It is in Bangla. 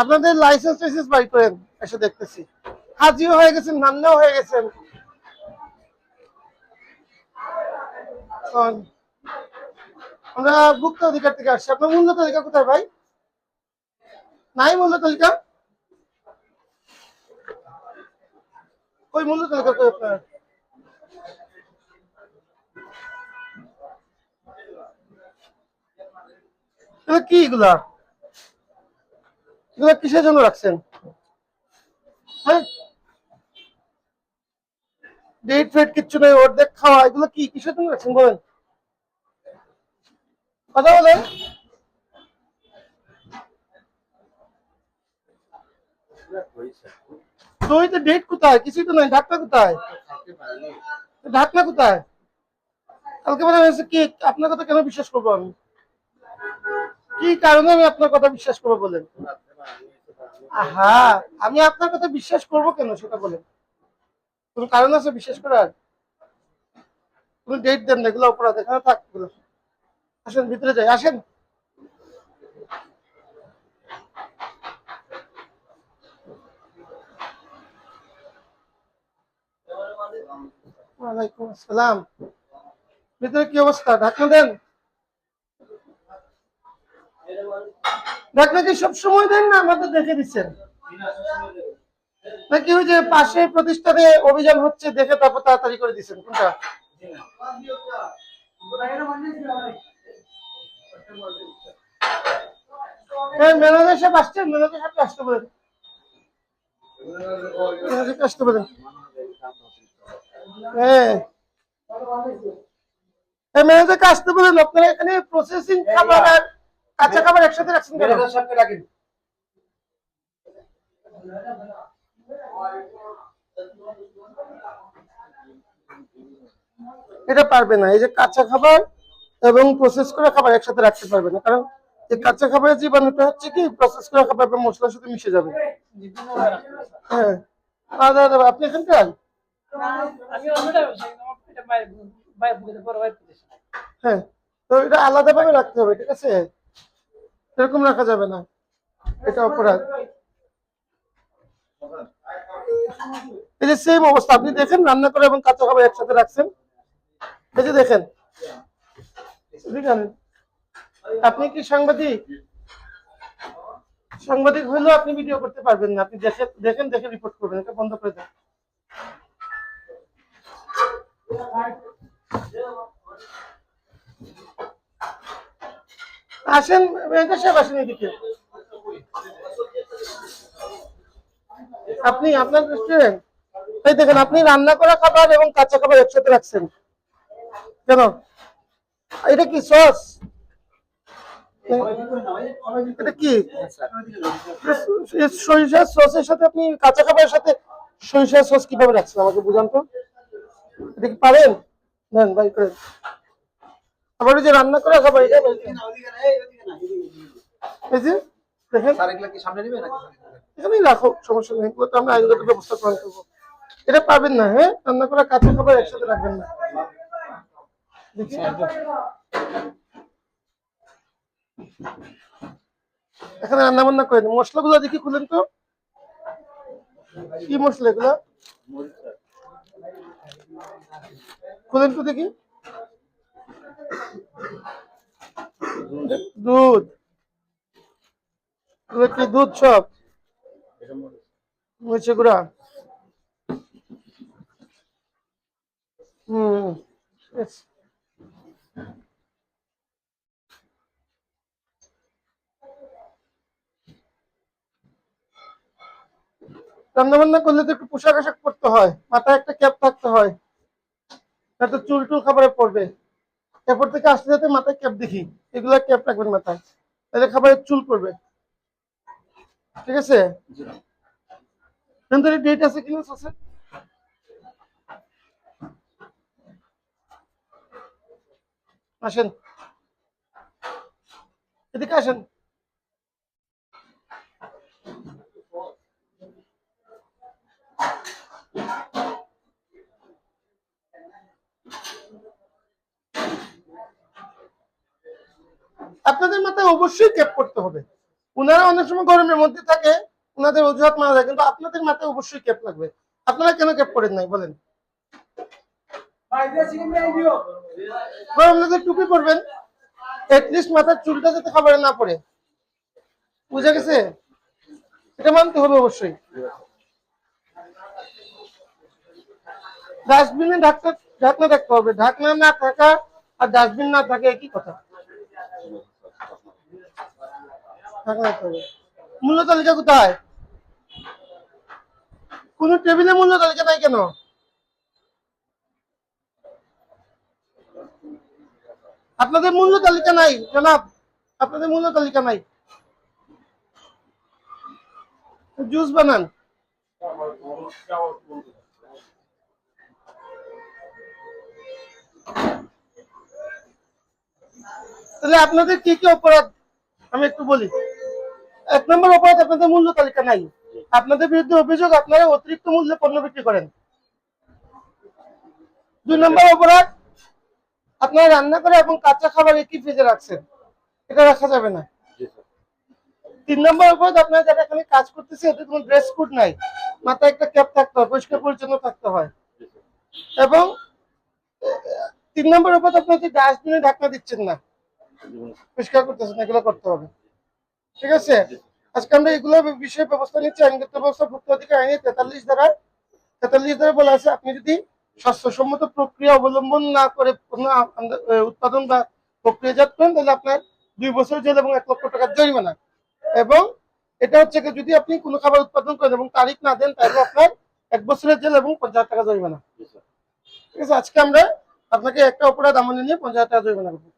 আপনাদের লাইসেন্স টাইসেন্স বাই করেন, এসে দেখতেছি। হাজিও হয়ে গেছেন, নান্নাও হয়ে গেছেন। আমরা ভুক্ত অধিকার থেকে আসছি। আপনার মূল্য তালিকা কোথায় ভাই? নাই মূল্য তালিকা? ওই মূল্য তালিকা কই আপনার? কি এগুলা? এগুলো কিসের জন্য রাখছেন? হ্যাঁ? ডেট ফেট কিচ্ছু নেই, অর্ধেক খাওয়া, এগুলো কি? কিসের জন্য রাখছেন বলেন? কথা বলেন। ডেট কোথায়? কিছুই তো নাই কোথায়? কোথায়? কালকে কি, আপনার কথা কেন বিশ্বাস করব আমি? কি কারণে আমি আপনার কথা বিশ্বাস করব বলেন? আহা, আমি আপনার কথা বিশ্বাস করব কেন? সেটা বলেন। কোন কারণ আছে বিশ্বাস করার? কোন ডেট দেন না, এগুলো অপরাধ, এখানে থাক আসেন, ভিতরে যাই, আসেন। ওয়ালাইকুম আসসালাম। ভিতরে কি অবস্থা? ঢাকনা দেন। ঢাকনা কি সব সময় দেন না? আমাদের দেখে দিচ্ছেন। নাকি ওই যে পাশে প্রতিষ্ঠানে অভিযান হচ্ছে, দেখে তারপর তাড়াতাড়ি করে দিচ্ছেন? কোনটা? হ্যাঁ ম্যানেজার সাহেব আসছেন। ম্যানেজার সাহেব আসতে বলেন। হ্যাঁ। হ্যাঁ বলেন। আপনারা এখানে প্রসেসিং খাবার আর একসাথে রাখছেন কেন? এটা পারবে না। এই যে কাঁচা খাবার এবং প্রসেস করা খাবার একসাথে রাখতে পারবে না। কারণ এই কাঁচা খাবারের জীবাণুটা হচ্ছে কি প্রসেস করা খাবার বা মশলার সাথে মিশে যাবে। হ্যাঁ। আদা আদা আপনি এখানকার? হ্যাঁ। তো এটা আলাদাভাবে রাখতে হবে ঠিক আছে? এরকম রাখা যাবে না। এটা অপরাধ। এই যে সেম অবস্থা, আপনি দেখেন, রান্না করে এবং কাঁচা খাবার একসাথে রাখছেন। এই যে দেখেন আপনি কি সাংবাদিক? সাংবাদিক হইলেও আপনি ভিডিও করতে পারবেন না। আপনি দেখে দেখেন, দেখে রিপোর্ট করবেন। এটা বন্ধ করে দেন। আসেন সাহেব আসেন এদিকে। আপনি, আপনার রেস্টুরেন্ট এই দেখেন, আপনি রান্না করা খাবার এবং কাঁচা খাবার একসাথে রাখছেন। কেন? এটা কি সস এটা কি? সরিষার সসের সাথে আপনি কাঁচা খাবারের সাথে সরিষার সস কীভাবে রাখছেন, আমাকে বুঝান তো? এটা কি পারেন? নেন, বাই করেন। আবার ওই যে রান্না করা খাবার এটা এই যে দেখেন। এখানেই রাখো সমস্যা নেই। তো আমরা আইনগত ব্যবস্থা গ্রহণ করব। এটা পাবেন না হ্যাঁ? রান্না করা কাঁচা খাবার একসাথে রাখবেন না। এখানে রান্না বান্না করেন মশলাগুলো দেখি খুলেন তো। কি মশলা এগুলো? খুলেন তো দেখি। দুধ। কি দুধ সব? মরিচে গুঁড়া? হুম বেশ। রান্না বান্না করলে তো একটু পোশাক আশাক পরতে হয়, মাথায় একটা ক্যাপ থাকতে হয়, তাতে চুল টুল খাবারে পড়বে। এরপর থেকে আসতে যাতে মাথায় ক্যাপ দেখি এগুলা ক্যাপ রাখবেন মাথায়। তাহলে খাবারের চুল পড়বে। ঠিক আছে? ডেট আছে কিনা আছে আসেন। এদিকে আসেন। আপনাদের মাথায় অবশ্যই ক্যাপ করতে হবে। ওনারা অনেক সময় গরমের মধ্যে থাকে ওনাদের অজুহাত মারা যায়, কিন্তু আপনাদের মাথায় অবশ্যই ক্যাপ লাগবে। আপনারা কেন ক্যাপ করেন নাই, বলেন? টুপি পরবেন এটলিস্ট মাথার চুলটা যাতে খাবারে না পড়ে। বুঝে গেছে? এটা মানতে হবে অবশ্যই। ডাস্টবিনে ঢাকনা ঢাকনা থাকতে হবে। ঢাকনা না থাকা আর ডাস্টবিন না থাকে একই কথা। মূল্য তালিকা কোথায়? কোন টেবিলে মূল্য তালিকা নাই কেন? আপনাদের মূল্য তালিকা নাই, জনাব। আপনাদের মূল্য তালিকা নাই। জুস বানান। তাহলে আপনাদের কি কি অপরাধ? আমি একটু বলি। এক নম্বর অপরাধ আপনাদের মূল্য তালিকা নাই। আপনাদের বিরুদ্ধে অভিযোগ আপনারা অতিরিক্ত মূল্যে পণ্য বিক্রি করেন। দুই নম্বর অপরাধ আপনারা রান্না করে এবং কাঁচা খাবার একই ফ্রিজে রাখছেন। এটা রাখা যাবে না। তিন নম্বর অপরাধ আপনারা যারা এখানে কাজ করতেছে এদের কোনো ড্রেস কোড নাই। মাথায় একটা ক্যাপ থাকতে হয় পরিষ্কার পরিচ্ছন্ন থাকতে হয়। এবং তিন নম্বর অপরাধ আপনারা যে ডাস্টবিনে ঢাকনা দিচ্ছেন না। পরিষ্কার করতেছেন এগুলো করতে হবে। ঠিক আছে? আজকে আমরা এগুলো বিষয়ে ব্যবস্থা নিচ্ছি, আইনগত ব্যবস্থা ভুক্ত অধিকার আইনে তেতাল্লিশ দ্বারা তেতাল্লিশ দ্বারা বলা আছে, আপনি যদি স্বাস্থ্যসম্মত প্রক্রিয়া অবলম্বন না করে উৎপাদন বা প্রক্রিয়াজাত করেন, তাহলে আপনার দুই বছর জেল এবং এক লক্ষ টাকার জরিমানা। এবং এটা হচ্ছে যদি আপনি কোনো খাবার উৎপাদন করেন এবং তারিখ না দেন, তাহলে আপনার এক বছরের জেল এবং পঞ্চাশ টাকা জরিমানা। ঠিক আছে? আজকে আমরা আপনাকে একটা অপরাধ আমলে নিয়ে পঞ্চাশ টাকা জরিমানা করব।